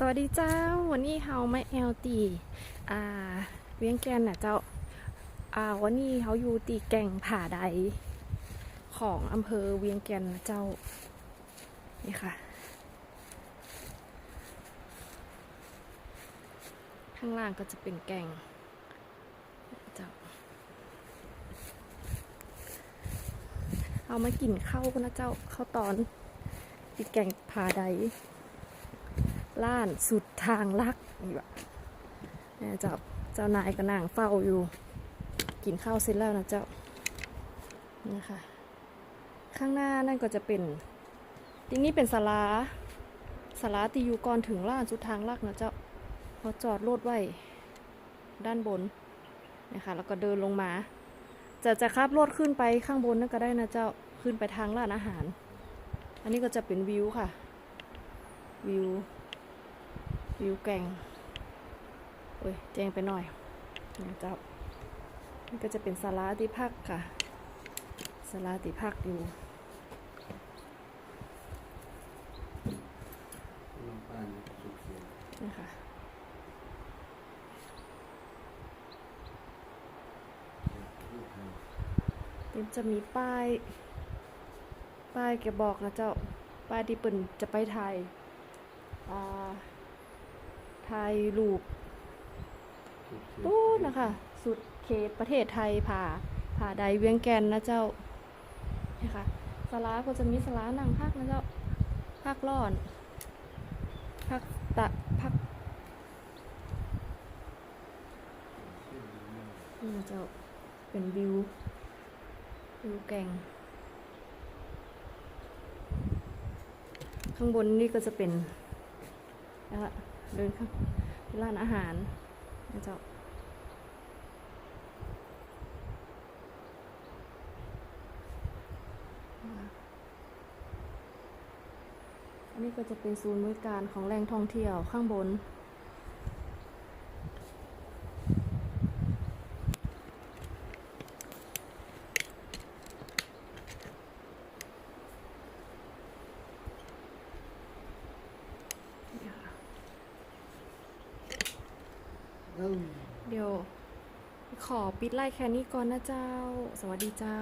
สวัสดีเจ้า วันนี้เฮาไมาแอลตีอ่าเวียงแกนน่ะเจ้าอ่าวันนี้เขาอยู่ตีแก่งผาใดของอำเภอเวียงแกนนะเจ้า นี่ค่ะ ข้างล่างก็จะเป็นแก่งเจ้าเอามากินข้าวนะเจ้าข้าวตอนตีแก่งผาใด ล้านสุดทางลักนี่แบบเนี่ยเจ้าเจ้านายก็นั่งเฝ้าอยู่ กินข้าวเสร็จแล้วนะเจ้านี่ค่ะ ข้างหน้านั่นก็จะเป็นที่นี่เป็นศาลาศาลาตีอยู่ก่อนถึงล้านสุดทางลักนะเจ้าเขาจอดรถไว้ด้านบนนะคะแล้วก็เดินลงมา จะจะขับรถขึ้นไปข้างบนนั่นก็ได้นะเจ้าขึ้นไปทางร้านอาหาร อันนี้ก็จะเป็นวิวค่ะ วิว วิวแก่งโอ้ยแจงไปหน่อยนะเจ้านี่ก็จะเป็นศาลาที่พักค่ะศาลาที่พักอยู่นะคะเป็นจะมีป้าย ป้ายแกบอกนะเจ้า ป้ายที่เปิ่นจะไปไทย ไทยรูปสุกเสียงปู้นนะคะ สุดเขตประเทศไทยผ่าผ่าใดเวียงแกนนะเจ้านี่ค่ะสลาก็จะมีสลานั่งพักนะเจ้าพักร้อนพักตะพักนี่นะเจ้าเป็นวิววิวแก่งข้างบนนี่ก็จะเป็นนะคะ เดินข้าร้านอาหารนะเจ้าอันนี้ก็จะเป็นศูนย์บริการของแหล่งท่องเที่ยวข้างบน เดี๋ยว ขอปิดไลน์แค่นี้ก่อนนะเจ้า สวัสดีเจ้า